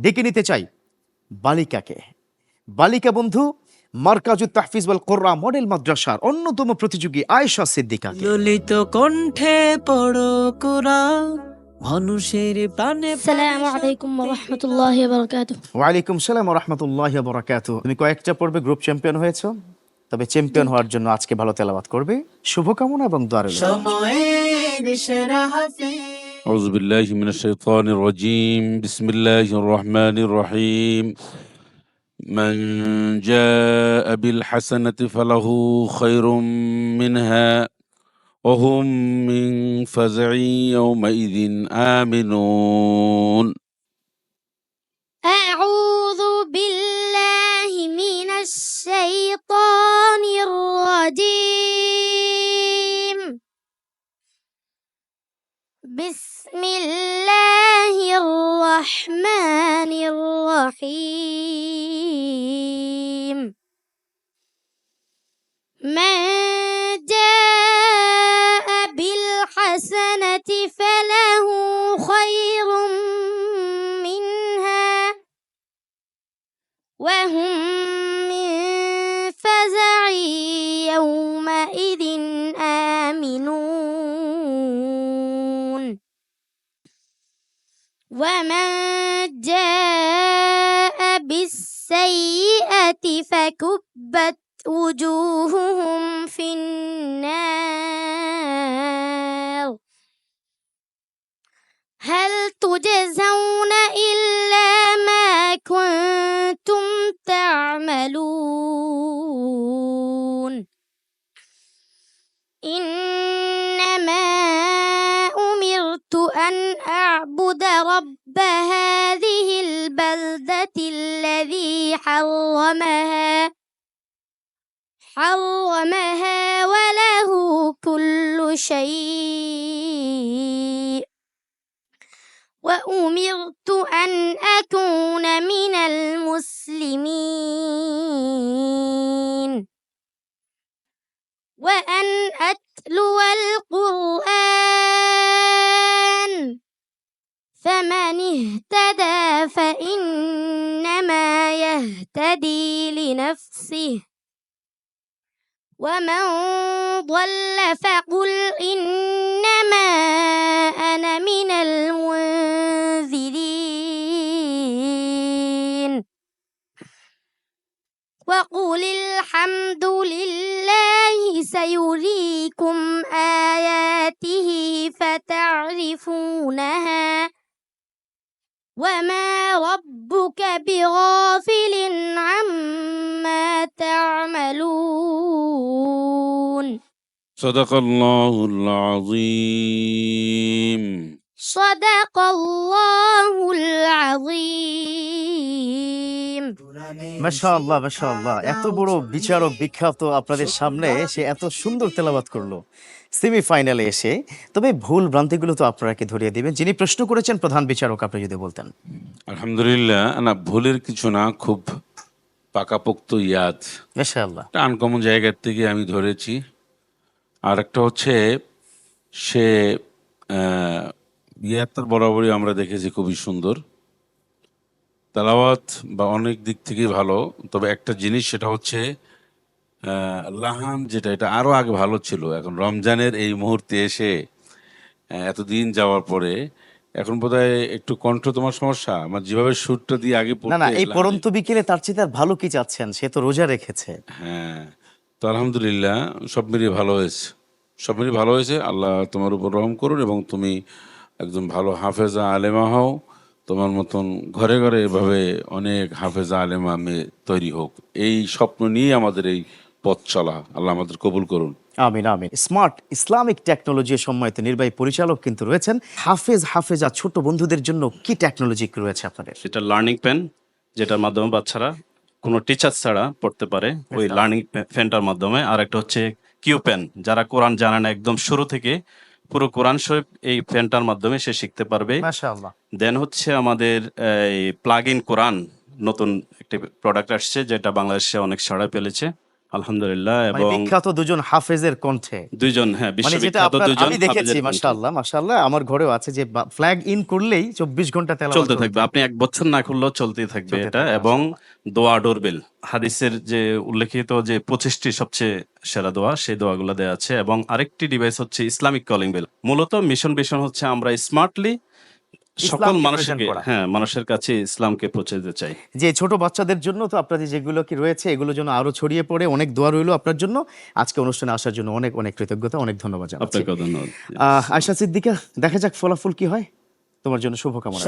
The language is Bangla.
ডেকে নিতে চাই। বালিকাকে। বালিকা বন্ধু মার্কাজু তাহফিজ বল কোরআ মডেল মাদ্রাসার অন্যতম প্রতিযোগী আয়েশা সিদ্দিকা ললিত কণ্ঠে পড়ো কোরআন তুমি কয়েকটা গ্রুপ চ্যাম্পিয়ন হয়েছো তবে চ্যাম্পিয়ন হওয়ার জন্য আজকে ভালো করবে। শুভকামনা এবং দ্বারে أعوذ بالله من الشيطان الرجيم. بسم الله الرحمن الرحيم. من جاء بالحسنة فله خير منها وهم من فزع يومئذ آمنون. الرحمن الرحيم. من جاء بالحسنة فله خير منها وهم ومن جاء بالسيئة فكبت وجوههم في النار هل تجزون إلا ما كنتم تعملون أن أعبد رب هذه البلدة الذي حرمها. حرمها وله كل شيء. وأمرت أن اهتدى فإنما يهتدي لنفسه. ومن ضل فقل إنما أنا من المنذرين. وقل الحمد لله سيريكم آياته فتعرفونها وما ربك بغافل عما تعملون. صدق الله العظيم. صدق الله العظيم. মাশাআল্লাহ মাশাআল্লাহ। এত বড় বিচারক বিখ্যাত আপনাদের সামনে সে এত সুন্দর তেলাবাত করল। সেমিফাইনালে এসে। তবে ভুল ভ্রান্তিগুলো তো আপনারা কি ধরিয়ে দিবেন। যিনি প্রশ্ন করেছেন প্রধান বিচারক আপনি যদি বলতেন। আলহামদুলিল্লাহ। না ভুলের কিছু না খুব পাকাপোক্ত ইয়াদ। মাশাআল্লাহ। আনকমন জায়গার থেকে আমি ধরেছি। আর একটা হচ্ছে সে আহ, ইয়াত্তার বরাবরই আমরা দেখেছি খুবই সুন্দর। তালাওয়াত বা অনেক দিক থেকেই ভালো তবে একটা জিনিস সেটা হচ্ছে লাহান যেটা এটা আরও আগে ভালো ছিল। এখন রমজানের এই মুহূর্তে এসে এতদিন যাওয়ার পরে এখন বোধহয় একটু কণ্ঠ তোমার সমস্যা? আমার যেভাবে সুরটা দিয়ে আগে না না এই পরন্ত বিকেলে তার চেয়ে তার ভালো কি চাচ্ছেন? সে তো রোজা রেখেছে। হ্যাঁ তো আলহামদুলিল্লাহ সব মিলিয়ে ভালো হয়েছে। সব মিলিয়ে ভালো হয়েছে। আল্লাহ তোমার উপর রহম করুন এবং তুমি একজন ভালো হাফেজা আলেমা হও। তোমার মতন ঘরে ঘরে এভাবে অনেক হাফেজা আলেম মেয়ে তৈরি হোক। এই স্বপ্ন নিয়ে আমাদের এই পথ চলা। আল্লাহ আমাদের কবুল করুন। আমিন আমিন। স্মার্ট ইসলামিক টেকনোলজি সম্মানিত নির্বাহী পরিচালক কিন্তু রয়েছেন। হাফেজ হাফেজা ছোট বন্ধুদের জন্য কি টেকনোলজি রয়েছে আপনাদের? সেটা লার্নিং পেন যেটার মাধ্যমে বাচ্চারা কোনো টিচার ছাড়া পড়তে পারে। ওই লার্নিং পেনটার মাধ্যমে। আর একটা হচ্ছে কিউ পেন। যারা কোরআন জানে না একদম শুরু থেকে পুরো কোরআন শরীফ এই ফ্যানটার মাধ্যমে সে শিখতে পারবে। দেন হচ্ছে আমাদের এই প্লাগ ইন কোরআন নতুন একটি প্রোডাক্ট আসছে যেটা বাংলাদেশে অনেক সাড়া পেলেছে আলহামদুলিল্লাহ মানে এবং বিখ্যাত দুজন হাফেজের কণ্ঠে। দুইজন হ্যাঁ মানে বিশ্ববিখ্যাত দুজন আমি দেখেছি মাশাআল্লাহ মাশাআল্লাহ আমার ঘরেও আছে যে ফ্ল্যাগ ইন করলেই চব্বিশ ঘণ্টা তেলাওয়াত চলতে থাকবে আপনি এক বছর না করলেও চলতেই থাকবে এটা এবং দোয়া ডোরবেল। হাদিসের যে উল্লেখিত যে পঁচিশটি সবচেয়ে সেরা দোয়া সেই দোয়াগুলো দেওয়া আছে এবং আরেকটি ডিভাইস হচ্ছে ইসলামিক কলিং বেল মূলত মিশন ভিশন হচ্ছে আমরা স্মার্টলি সকল হ্যাঁ মানুষের কাছে ইসলামকে পৌঁছে দিতে চাই। যে ছোট বাচ্চাদের জন্য তো আপনাদের যেগুলো কি রয়েছে এগুলো যেন আরও ছড়িয়ে পড়ে অনেক দোয়া রইল আপনার জন্য। আজকে অনুষ্ঠানে আসার জন্য অনেক অনেক কৃতজ্ঞতা অনেক ধন্যবাদ আপনাকে ধন্যবাদ। আহ, আয়শা সিদ্দিকা দেখা যাক ফলাফল কি হয়। তোমার জন্য শুভকামনা।